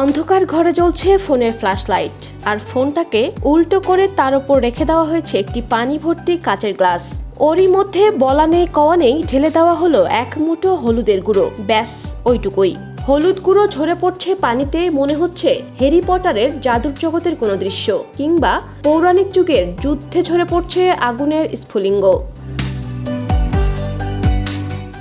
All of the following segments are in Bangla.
অন্ধকার ঘরে জ্বলছে ফোনের ফ্ল্যাশ লাইট আর ফোনটাকে উল্টো করে তার উপর রেখে দেওয়া হয়েছে একটি পানি ভর্তি কাচের গ্লাস। ওরই মধ্যে বলা নেই, কওয়া নেই, ঢেলে দেওয়া হলো এক মুঠো হলুদের গুঁড়ো। ব্যাস, ওইটুকুই। হলুদ গুঁড়ো ঝরে পড়ছে পানিতে, মনে হচ্ছে হ্যারি পটারের জাদুর জগতের কোনো দৃশ্য। কিংবা পৌরাণিক যুগের যুদ্ধে ঝরে পড়ছে আগুনের স্ফুলিঙ্গ।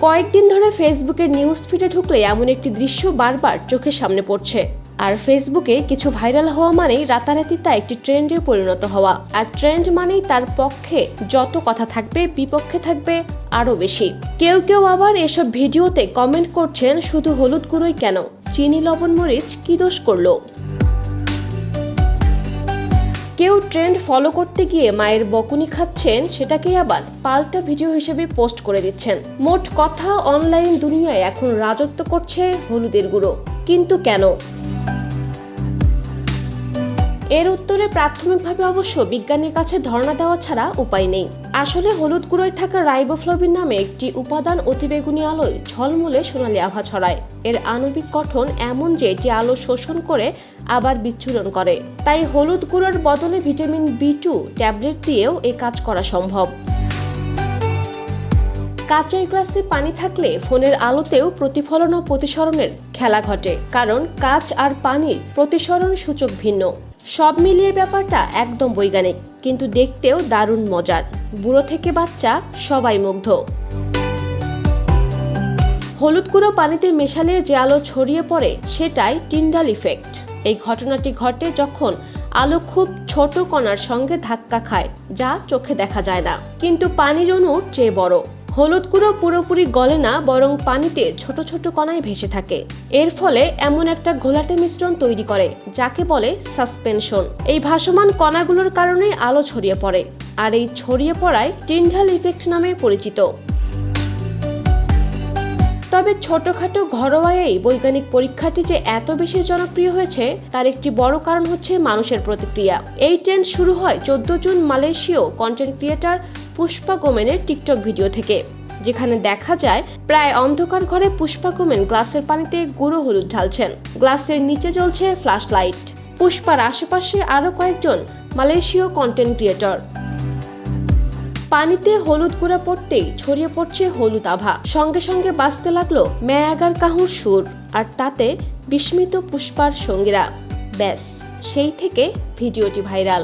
কয়েকদিন ধরে ফেসবুকের নিউজ ফিডে ঢুকলে এমন একটি দৃশ্য বারবার চোখের সামনে পড়ছে। আর ফেসবুকে কিছু ভাইরাল হওয়া মানেই রাতারাতি তা একটি ট্রেন্ডে পরিণত হওয়া। আর ট্রেন্ড মানেই তার পক্ষে যত কথা থাকবে, বিপক্ষে থাকবে আরও বেশি। কেউ কেউ আবার এসব ভিডিওতে কমেন্ট করছেন, শুধু হলুদ গুঁড়োই কেন? চিনি, লবণ, মরিচ কি দোষ করল? কেউ ট্রেন্ড ফলো করতে গিয়ে মায়ের বকুনি খাচ্ছেন, সেটাকেই আবার পাল্টা ভিডিও হিসেবে পোস্ট করে দিচ্ছেন। মোট কথা, অনলাইন দুনিয়ায় এখন রাজত্ব করছে হলুদের গুঁড়ো। কিন্তু কেন? এর উত্তরে প্রাথমিকভাবে অবশ্য বিজ্ঞানীর কাছে ধর্ণা দেওয়া ছাড়া উপায় নেই। আসলে হলুদ গুঁড়োয় থাকা রাইবোফ্লোবিন নামে একটি উপাদান অতিবেগুনি আলোয় ঝলমলে সোনালি আভা ছড়ায়। এর আণবিক গঠন এমন যে এটি আলো শোষণ করে, আবার বিচ্ছুরণ করে। তাই হলুদ গুঁড়োর বদলে ভিটামিন বি টু ট্যাবলেট দিয়েও এ কাজ করা সম্ভব। কাচের গ্লাসে পানি থাকলে ফোনের আলোতেও প্রতিফলন ও প্রতিসরণের খেলা ঘটে, কারণ কাচ আর পানির প্রতিসরণ সূচক ভিন্ন। সব মিলিয়ে ব্যাপারটা একদম বৈজ্ঞানিক, কিন্তু দেখতেও দারুণ মজার। বুড়ো থেকে বাচ্চা, সবাই মুগ্ধ। হলুদ গুঁড়ো পানিতে মেশালে যে আলো ছড়িয়ে পড়ে, সেটাই টিন্ডাল ইফেক্ট। এই ঘটনাটি ঘটে যখন আলো খুব ছোট কণার সঙ্গে ধাক্কা খায়, যা চোখে দেখা যায় না। কিন্তু পানির অণুর চেয়ে বড়। হলুদ গুঁড়ো পুরোপুরি গলে না, বরং পানিতে ছোট ছোট কণায় ভেসে থাকে। এর ফলে এমন একটা ঘোলাটে মিশ্রণ তৈরি করে, যাকে বলে সাসপেনশন। এই ভাসমান কণাগুলোর কারণে আলো ছড়িয়ে পড়ে, আর এই ছড়িয়ে পড়ায় টিন্ডাল ইফেক্ট নামে পরিচিত। তবে ছোটখাটো ঘরোয়া এই বৈজ্ঞানিক পরীক্ষাটি যে এত বেশি জনপ্রিয় হয়েছে, তার একটি বড় কারণ হচ্ছে মানুষের প্রতিক্রিয়া। এই ট্রেন্ড শুরু হয় চোদ্দ জুন মালয়েশীয় কন্টেন্ট ক্রিয়েটার পুষ্পা গোমেনের টিকটক ভিডিও থেকে, যেখানে দেখা যায় প্রায় অন্ধকার ঘরে পুষ্পা গোমেন গ্লাসের পানিতে গুঁড়ো হলুদ ঢালছেন। গ্লাসের নিচে জ্বলছে ফ্ল্যাশ লাইট পুষ্পার আশেপাশে আরও কয়েকজন মালয়েশীয় কন্টেন্ট ক্রিয়েটর পানিতে হলুদ গুঁড়া পড়তেই ছড়িয়ে পড়ছে হলুদ আভা। সঙ্গে সঙ্গে বাঁচতে লাগল ম্যাগার কাহুর সুর, আর তাতে বিস্মিত পুষ্পার সঙ্গীরা। ব্যাস, সেই থেকে ভিডিওটি ভাইরাল।